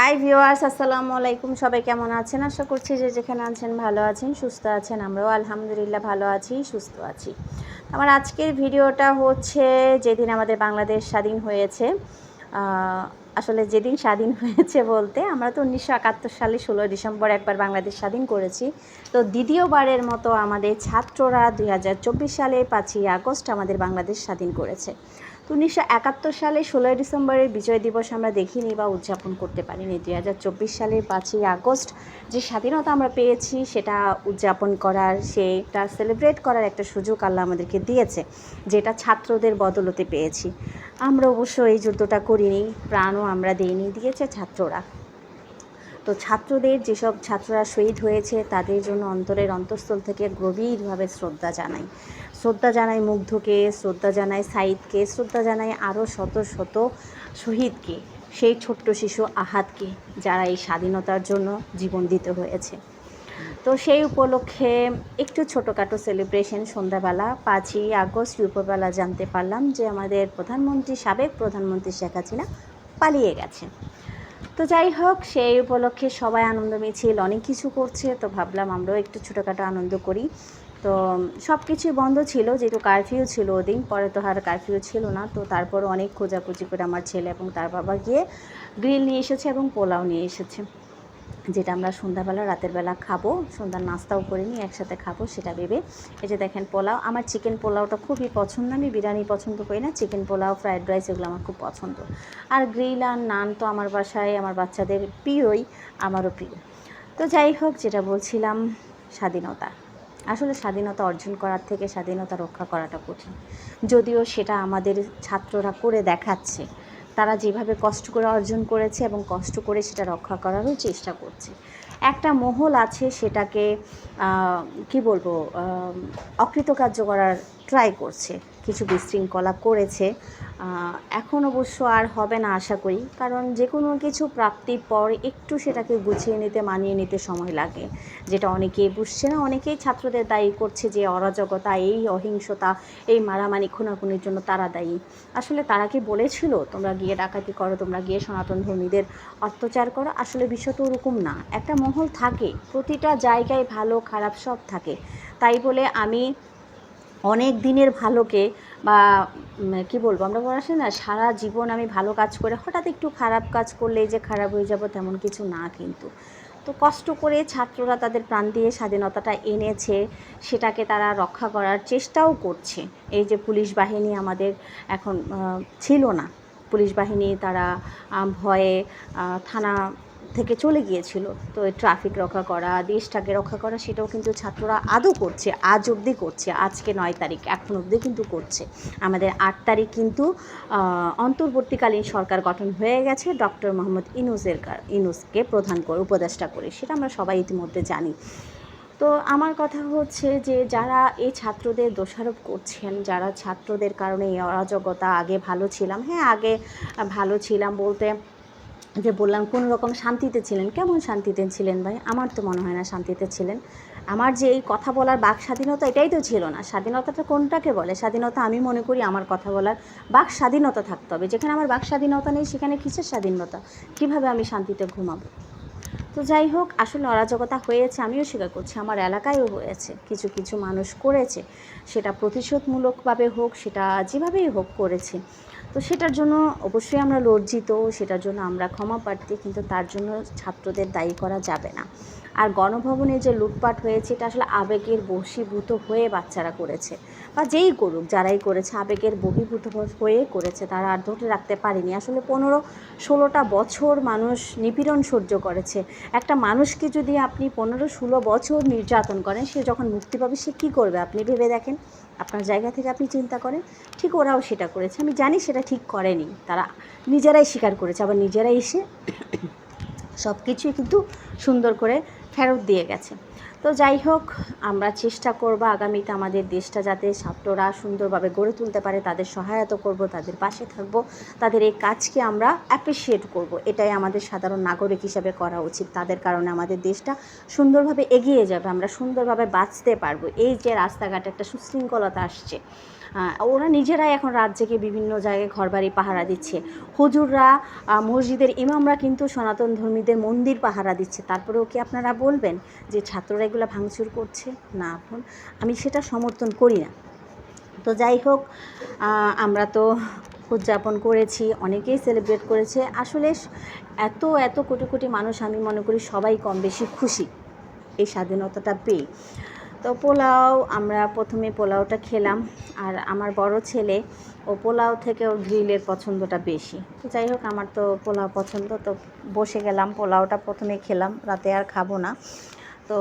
Hi viewers, আসসালামু আলাইকুম। সবাই কেমন আছেন? আশা করছি যে যেখানে আছেন ভালো আছেন, সুস্থ আছেন। আমরাও আলহামদুলিল্লাহ ভালো আছি, সুস্থ আছি। আমার আজকের ভিডিওটা হচ্ছে যেদিন আমাদের বাংলাদেশ স্বাধীন হয়েছে। আসলে যেদিন স্বাধীন হয়েছে বলতে, আমরা তো উনিশশো একাত্তর সালে ষোলোই ডিসেম্বর একবার বাংলাদেশ স্বাধীন করেছি। তো দ্বিতীয়বারের মতো আমাদের ছাত্ররা দুই হাজার চব্বিশ সালে পাঁচই আগস্ট আমাদের বাংলাদেশ স্বাধীন করেছে। উনিশশো একাত্তর সালে ষোলোই ডিসেম্বরের বিজয় দিবস আমরা দেখিনি বা উদযাপন করতে পারিনি। দুই হাজার চব্বিশ সালের পাঁচই আগস্ট যে স্বাধীনতা আমরা পেয়েছি, সেটা উদযাপন করার, সেটা সেলিব্রেট করার একটা সুযোগ আল্লাহ আমাদেরকে দিয়েছে, যেটা ছাত্রদের বদলতে পেয়েছি। আমরা অবশ্য এই যুদ্ধটা করিনি, প্রাণও আমরা দিইনি, দিয়েছে ছাত্ররা। তো ছাত্রদের যেসব ছাত্ররা শহীদ হয়েছে, তাদের জন্য অন্তরের অন্তঃস্থল থেকে গভীরভাবে শ্রদ্ধা জানাই। শ্রদ্ধা জানাই মুগ্ধকে, শ্রদ্ধা জানাই সাইদকে শ্রদ্ধা জানাই আরও শত শত শহীদকে, সেই ছোট্ট শিশু আহাতকে, যারা এই স্বাধীনতার জন্য জীবন দিতে হয়েছে। তো সেই উপলক্ষে একটু ছোটোখাটো সেলিব্রেশন সন্ধ্যাবেলা, পাঁচই আগস্ট দুপুরবেলা জানতে পারলাম যে আমাদের প্রধানমন্ত্রী, সাবেক প্রধানমন্ত্রী শেখ হাসিনা পালিয়ে গেছে তো যাই হোক, সেই উপলক্ষে সবাই আনন্দ মিছিল, অনেক কিছু করছে। তো ভাবলাম আমরাও একটু ছোটোখাটো আনন্দ করি। তো সব কিছুই বন্ধ ছিল, যেহেতু কারফিউ ছিল ওদিন, পরে তো আর কারফিউ ছিল না। তো তারপর অনেক খোঁজাখুঁজি করে আমার ছেলে এবং তার বাবা গিয়ে গ্রিল নিয়ে এসেছে এবং পোলাও নিয়ে এসেছে। যেটা আমরা সন্ধ্যাবেলা, রাতের বেলা খাব, সন্ধ্যার নাস্তাও করে নিয়ে একসাথে খাব, সেটা ভেবে। এই যে দেখেন পোলাও, আমার চিকেন পোলাওটা খুবই পছন্দ, আমি বিরিয়ানি পছন্দ করি না চিকেন পোলাও ফ্রায়েড রাইস এগুলো আমার খুব পছন্দ। আর গ্রিল আর নান তো আমার বাসায়, আমার বাচ্চাদের প্রিয়ই, আমারও প্রিয়। তো যাই হোক, যেটা বলছিলাম, স্বাধীনতা। আসলে স্বাধীনতা অর্জন করার থেকে স্বাধীনতা রক্ষা করাটা কঠিন। যদিও সেটা আমাদের ছাত্ররা করে দেখাচ্ছে তারা যেভাবে কষ্ট করে অর্জন করেছে এবং কষ্ট করে সেটা রক্ষা করারও চেষ্টা করছে। একটা মহল আছে সেটাকে কি বলব অকৃতকার্য করার ট্রাই করছে, কিছু বিশৃঙ্খলা করেছে। এখন অবশ্য আর হবে না আশা করি, কারণ যে কোনো কিছু প্রাপ্তির পর একটু সেটাকে গুছিয়ে নিতে, মানিয়ে নিতে সময় লাগে, যেটা অনেকেই বুঝছে না। অনেকেই ছাত্রদের দায়ী করছে যে অরাজকতা, এই অহিংসতা, এই মারামারি খুনাখুনির জন্য তারা দায়ী। আসলে তারা কি বলেছিল, তোমরা গিয়ে ডাকাতি করো, তোমরা গিয়ে সনাতন ধর্মীদের অত্যাচার করো? আসলে বিষয়টা ওরকম না। একটা মহল থাকে, প্রতিটা জায়গায় ভালো, খারাপ সব থাকে। তাই বলে আমি অনেক দিনের ভালোকে বা কি বলব, আমরা বলা আছে না, সারা জীবন আমি ভালো কাজ করে হঠাৎ একটু খারাপ কাজ করলে যে খারাপ হয়ে যাব তেমন কিছু না কিন্তু। তো কষ্ট করে ছাত্ররা তাদের প্রাণ দিয়ে স্বাধীনতাটা এনেছে, সেটাকে তারা রক্ষা করার চেষ্টাও করছে। এই যে পুলিশ বাহিনী আমাদের এখন ছিল না। পুলিশ বাহিনী তারা ভয়ে থানা থেকে চলে গিয়েছিল। তো এই ট্রাফিক রক্ষা করা, দেশটাকে রক্ষা করা, সেটাও কিন্তু ছাত্ররা আদৌ করছে, আজ অবধি করছে। আজকে নয় তারিখ, এখন অবধি কিন্তু করছে। আমাদের আট তারিখ কিন্তু অন্তর্বর্তীকালীন সরকার গঠন হয়ে গেছে। ডক্টর মোহাম্মদ ইনুসের ইনুসকে প্রধান করে, উপদেষ্টা করে, সেটা আমরা সবাই ইতিমধ্যে জানি। তো আমার কথা হচ্ছে যে, যারা এই ছাত্রদের দোষারোপ করছেন, যারা ছাত্রদের কারণে এই অরাজকতা, আগে ভালো ছিলাম হ্যাঁ আগে ভালো ছিলাম বলতে যে বললাম, কোন রকম শান্তিতে ছিলেন? কেমন শান্তিতে ছিলেন ভাই? আমার তো মনে হয় না শান্তিতে ছিলেন। আমার যে এই কথা বলার বাক স্বাধীনতা এটাই তো ছিল না। স্বাধীনতাটা কোনটাকে বলে? স্বাধীনতা আমি মনে করি আমার কথা বলার বাক স্বাধীনতা থাকতে হবে। যেখানে আমার বাক স্বাধীনতা নেই, সেখানে কিসের স্বাধীনতা? কীভাবে আমি শান্তিতে ঘুমাবো? তো যাই হোক, আসলে অরাজকতা হয়েছে, আমিও স্বীকার করছি। আমার এলাকায়ও হয়েছে। কিছু কিছু মানুষ করেছে। সেটা প্রতিশোধমূলকভাবে হোক, সেটা যেভাবেই হোক করেছে। তো সেটার জন্য অবশ্যই আমরা লজ্জিত, সেটার জন্য আমরা ক্ষমা প্রার্থী, কিন্তু তার জন্য ছাত্রদের দায়ী করা যাবে না। আর গণভবনে যে লুটপাট হয়েছে, এটা আসলে আবেগের বশীভূত হয়ে বাচ্চারা করেছে। বা যেই করুক, যারাই করেছে, আবেগের বহির্ভূত হয়ে করেছে, তারা আর ধরে রাখতে পারেনি। আসলে পনেরো, ষোলোটা বছর মানুষ নিপীড়ন সহ্য করেছে। একটা মানুষকে যদি আপনি পনেরো, ষোলো বছর নির্যাতন করেন, সে যখন মুক্তি পাবে, সে কী করবে? আপনি ভেবে দেখেন। আপনার জায়গা থেকে আপনি চিন্তা করেন, ঠিক ওরাও সেটা করেছে। আমি জানি সেটা ঠিক করেনি। তারা নিজেরাই স্বীকার করেছে আবার নিজেরাই এসে সব কিছুই কিন্তু সুন্দর করে ফেরত দিয়ে গেছে। তো যাই হোক, আমরা চেষ্টা করব আগামীতে আমাদের দেশটা যাতে ছাত্ররা সুন্দরভাবে গড়ে তুলতে পারে, তাদের সহায়তা করব, তাদের পাশে থাকব, তাদের এই কাজকে আমরা অ্যাপ্রিসিয়েট করব। এটাই আমাদের সাধারণ নাগরিক হিসাবে করা উচিত। তাদের কারণে আমাদের দেশটা সুন্দরভাবে এগিয়ে যাবে, আমরা সুন্দরভাবে বাঁচতে পারব। এই যে রাস্তাঘাটে একটা সুশৃঙ্খলতা আসছে ওরা নিজেরাই এখন রাত জেগে বিভিন্ন জায়গায় ঘরবাড়ি পাহারা দিচ্ছে। হুজুররা মসজিদের ইমামরা কিন্তু সনাতন ধর্মীদের মন্দির পাহারা দিচ্ছে। তারপরেও কি আপনারা বলবেন যে ছাত্ররা এগুলো ভাঙচুর করছে? না এখন আমি সেটা সমর্থন করি না। তো যাই হোক আমরা তো উদযাপন করেছি, অনেকেই সেলিব্রেট করেছে। আসলে এত এত কোটি কোটি মানুষ আমি মনে করি সবাই কম বেশি খুশি এই স্বাধীনতাটা পেয়ে। তো পোলাও, আমরা প্রথমে পোলাওটা খেলাম। আর আমার বড় ছেলে, ও পোলাও থেকে ওর গ্রিলের পছন্দটা বেশি। তো যাই হোক, আমার তো পোলাও পছন্দ, তো বসে গেলাম। পোলাওটা প্রথমে খেলাম, রাতে আর খাব না। তো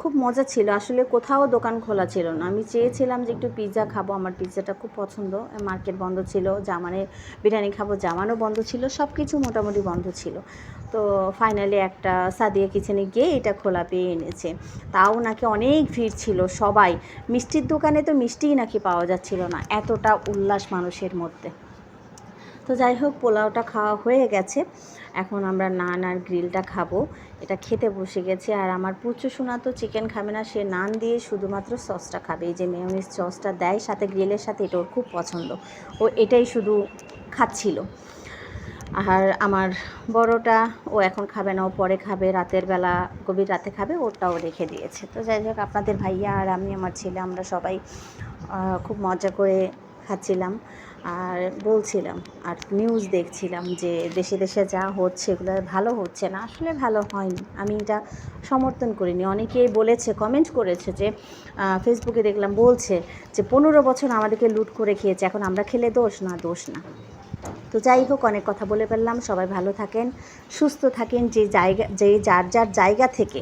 খুব মজা ছিল। আসলে কোথাও দোকান খোলা ছিল না। আমি চেয়েছিলাম যে একটু পিৎজা খাব। আমার পিৎজাটা খুব পছন্দ। মার্কেট বন্ধ ছিল, জামানের বিরিয়ানি খাব, জামানও বন্ধ ছিল সব কিছু মোটামুটি বন্ধ ছিল। তো ফাইনালি একটা সাদিয়া কিচেনে গিয়ে এটা খোলা পেয়ে এনেছে। তাও নাকি অনেক ভিড় ছিল সবাই। মিষ্টির দোকানে তো মিষ্টিই নাকি পাওয়া যাচ্ছিল না, এতটা উল্লাস মানুষের মধ্যে। তো যাই হোক, পোলাওটা খাওয়া হয়ে গেছে। এখন আমরা নান আর গ্রিলটা খাব। এটা খেতে বসে গেছে আর আমার পুচু সোনা তো চিকেন খাবে না, সে নান দিয়ে শুধুমাত্র সসটা খাবে। এই যে মেয়নিজ সসটা দেয় সাথে গ্রিলের সাথে, এটা ওর খুব পছন্দ। ও এটাই শুধু খাচ্ছিল। আর আমার বড়টা, ও এখন খাবে না, ও পরে খাবে, রাতের বেলা, গভীর রাতে খাবে ওটাও রেখে দিয়েছে। তো যাই হোক, আপনাদের ভাইয়া আর আমি, আমার ছেলে, আমরা সবাই খুব মজা করে খাচ্ছিলাম। আর বলছিলাম, আর নিউজ দেখছিলাম যে দেশে দেশে যা হচ্ছে এগুলো ভালো হচ্ছে না, আসলে ভালো হয়নি। আমি এটা সমর্থন করিনি। অনেকেই বলেছে কমেন্ট করেছে যে ফেসবুকে দেখলাম বলছে যে, পনেরো বছর আমাদেরকে লুট করে খেয়েছে, এখন আমরা খেলে দোষ না দোষ না। তো যাই হোক, অনেক কথা বলে ফেললাম। সবাই ভালো থাকেন, সুস্থ থাকেন, যে জায়গা, যে যার যার জায়গা থেকে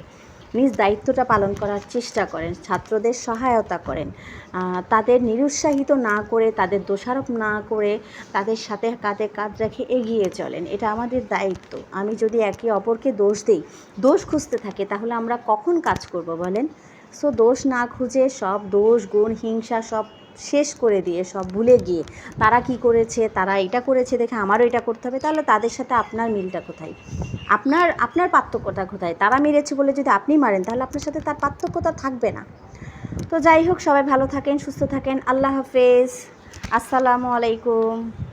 নিজ দায়িত্বটা পালন করার চেষ্টা করেন, ছাত্রদের সহায়তা করেন। তাদের নিরুৎসাহিত না করে, তাদের দোষারোপ না করে তাদের সাথে কাঁধে কাঁধ রেখে এগিয়ে চলেন। এটা আমাদের দায়িত্ব। আমি যদি একে অপরকে দোষ দিই, দোষ খুঁজতে থাকে, তাহলে আমরা কখন কাজ করব বলেন? সো দোষ না খুঁজে সব দোষ, গুণ, হিংসা সব শেষ করে দিয়ে, সব ভুলে গিয়ে। তারা কি করেছে? তারা এটা করেছে দেখে আমারও এটা করতে হবে। তাহলে তাদের সাথে আপনার মিলটা কোথায়? আপনার আপনার পার্থক্যটা কোথায়? তারা মেরেছে বলে যদি আপনি মারেন, তাহলে আপনার সাথে তার পার্থক্যতা থাকবে না। তো যাই হোক, সবাই ভালো থাকেন, সুস্থ থাকেন। আল্লাহ হাফেজ। আসসালামু আলাইকুম।